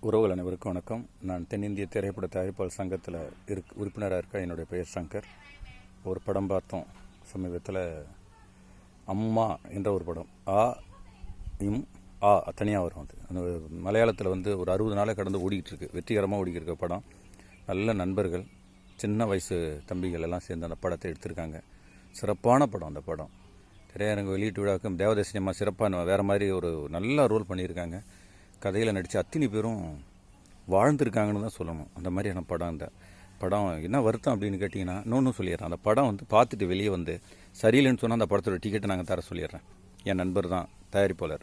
உறவுகள் அனைவருக்கும் வணக்கம். நான் தென்னிந்திய திரைப்பட தயாரிப்பாளர் சங்கத்தில் இருக் உறுப்பினராக இருக்க என்னுடைய பெயர் சங்கர். ஒரு படம் பார்த்தோம். சமீபத்தில் அம்மா என்ற ஒரு படம். ஆ இம் ஆ தனியாக வரும் அது. அந்த மலையாளத்தில் வந்து ஒரு அறுபது நாளே கடந்து ஓடிக்கிட்டு இருக்கு வெற்றிகரமாக ஓடிக்கிட்டு இருக்க படம். நல்ல நண்பர்கள் சின்ன வயசு தம்பிகள் எல்லாம் சேர்ந்து அந்த படத்தை எடுத்திருக்காங்க. சிறப்பான படம் அந்த படம். திரையரங்கு வெளியீட்டு விழாவுக்கும் தேவதேசி சிறப்பாக வேறு மாதிரி ஒரு நல்ல ரோல் பண்ணியிருக்காங்க. கதையில் நடித்த அத்தனை பேரும் வாழ்ந்துருக்காங்கன்னு தான் சொல்லணும். அந்த மாதிரியான படம் அந்த படம் என்ன வருத்தம் அப்படின்னு கேட்டிங்கன்னா இன்னொன்று சொல்லிடுறேன். அந்த படம் வந்து பார்த்துட்டு வெளியே வந்து சரியில்லைன்னு சொன்னால் அந்த படத்தோட டிக்கெட்டை நாங்கள் தர சொல்லிடுறேன். என் நண்பர் தான் தயாரிப்பாளர்.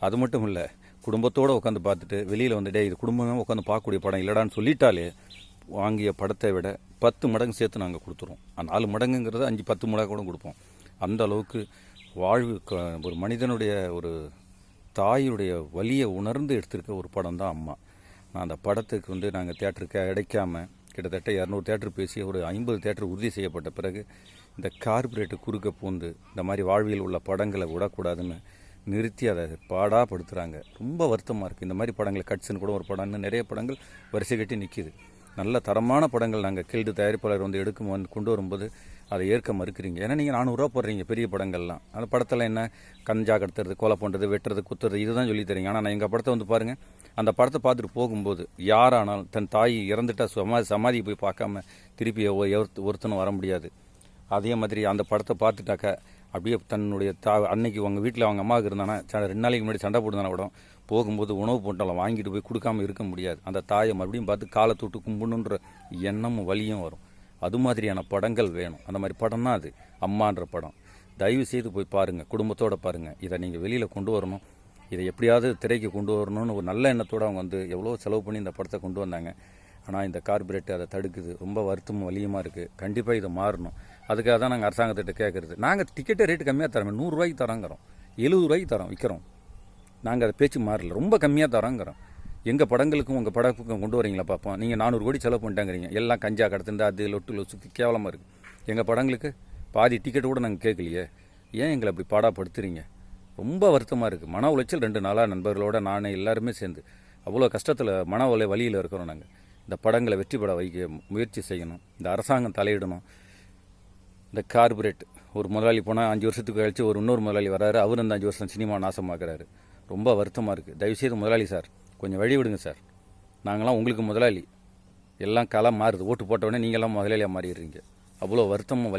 அது மட்டும் இல்லை குடும்பத்தோடு உட்காந்து பார்த்துட்டு வெளியில் வந்து இது குடும்பமே உட்காந்து பார்க்கக்கூடிய படம் இல்லைடான்னு சொல்லிட்டாலே வாங்கிய படத்தை விட பத்து மடங்கு சேர்த்து நாங்கள் கொடுத்துருவோம். அந்த நாலு மடங்குங்கிறது அஞ்சு பத்து மடங்கு கூட கொடுப்போம். அந்த அளவுக்கு வாழ்வு க- ஒரு மனிதனுடைய ஒரு தாயுடைய வலியை உணர்ந்து எடுத்திருக்க ஒரு படம் தான் அம்மா. நான் அந்த படத்துக்கு வந்து நாங்கள் தேட்டருக்கு கிடைக்காம கிட்டத்தட்ட இரநூறு தேட்டர் பேசி ஒரு ஐம்பது தேட்டர் உறுதி செய்யப்பட்ட பிறகு இந்த கார்பரேட்டு குறுக்க பூந்து இந்த மாதிரி வாழ்வியல் உள்ள படங்களை விடக்கூடாதுன்னு நிறுத்தி அதை பாடாப்படுத்துகிறாங்க ரொம்ப வருத்தமாக இருக்குது இந்த மாதிரி படங்களை கட்ஸுன்னு கூட ஒரு படம்னு நிறைய படங்கள் வரிசை கட்டி நிற்கிது நல்ல தரமான படங்கள் நாங்கள் கில்டு தயாரிப்பாளர் வந்து எடுக்கும் வந்து கொண்டு வரும்போது அதை ஏற்க மறுக்கிறீங்க. ஏன்னா நீங்கள் நானூறுரூவா போடுறீங்க பெரிய படங்கள்லாம். அந்த படத்தில் என்ன? கஞ்சா கடத்துறது கொலை பண்ணுறது வெட்டுறது குத்துறது இதுதான் சொல்லி தரீங்க. ஆனால் நான் எங்கள் படத்தை வந்து பாருங்கள் அந்த படத்தை பார்த்துட்டு போகும்போது யாரானாலும் தன் தாய் இறந்துட்டா சமாதி சமாதி போய் பார்க்காம திருப்பி ஒருத்தனும் வர முடியாது. அதே மாதிரி அந்த படத்தை பார்த்துட்டாக்கா அப்படியே தன்னுடைய தா அன்னைக்கு உங்கள் வீட்டில் அவங்க அம்மாவுக்கு இருந்தானா ரெண்டு நாளைக்கு முன்னாடி சண்டை போட்டுதான கூட போகும்போது உணவு பொட்டலம் வாங்கிட்டு போய் கொடுக்காம இருக்க முடியாது. அந்த தாயை மறுபடியும் பார்த்து காலை தொட்டு கும்பிடணுன்ற எண்ணமும் வலியும் வரும். அது மாதிரியான படங்கள் வேணும். அந்த மாதிரி படம் தான் அது அம்மான்ற படம். தயவு செய்து போய் பாருங்கள் குடும்பத்தோடு பாருங்கள் இதை நீங்கள் வெளியில் கொண்டு வரணும். இதை எப்படியாவது திரைக்கு கொண்டு வரணும்னு ஒரு நல்ல எண்ணத்தோடு அவங்க வந்து எவ்வளோ செலவு பண்ணி இந்த படத்தை கொண்டு வந்தாங்க. ஆனால் இந்த கார்பரேட் அதை தடுக்குது. ரொம்ப வருத்தமும் வலியுமாக இருக்குது கண்டிப்பாக இதை மாறணும். அதுக்காக தான் நாங்கள் அரசாங்கத்திட்ட கேட்குறது நாங்கள் டிக்கெட்டே ரேட்டு கம்மியாக தரோம் நூறுரூவாய்க்கு தரோங்கிறோம் எழுபது ரூபாய்க்கு தரோம் விற்கிறோம் நாங்கள் அதை பேச்சு மாறல. ரொம்ப கம்மியாக தரோங்கிறோம் எங்கள் படங்களுக்கும் உங்கள் படத்துக்கும் கொண்டு வரீங்களா பார்ப்போம் நீங்கள் நானூறு கோடி செலவு பண்ணிட்டாங்கிறீங்க. எல்லாம் கஞ்சா கடத்துண்டு அது லொட்டு லொசுக்கு கேவலமாக இருக்குது எங்கள் படங்களுக்கு பாதி டிக்கெட் கூட நாங்கள் கேட்கலையே. ஏன் எங்களை அப்படி பாடாப்படுத்துறீங்க? ரொம்ப வருத்தமாக இருக்குது மன உளைச்சல் ரெண்டு நாளாக நண்பர்களோட நான் எல்லாருமே சேர்ந்து. அவ்வளோ கஷ்டத்தில் மன உலை வழியில் இருக்கிறோம் நாங்கள் இந்த படங்களை வெற்றி பெற வைக்க முயற்சி செய்யணும். இந்த அரசாங்கம் தலையிடணும். இந்த கார்பரேட் ஒரு முதலாளி போனால் அஞ்சு வருஷத்துக்கு கழிச்சு ஒரு இன்னொரு முதலாளி வராரு அவர் இந்த அஞ்சு வருஷம் சினிமா நாசமாக்குறாரு. ரொம்ப வருத்தமாக இருக்குது தயவுசெய்து முதலாளி சார் கொஞ்சம் வழி விடுங்க சார். நாங்களாம் உங்களுக்கு முதலாளி. எல்லாம் களம் மாறுது. ஓட்டு போட்ட நீங்களாம் முதலாளியாக மாறிடுறீங்க. அவ்வளோ வருத்தமும்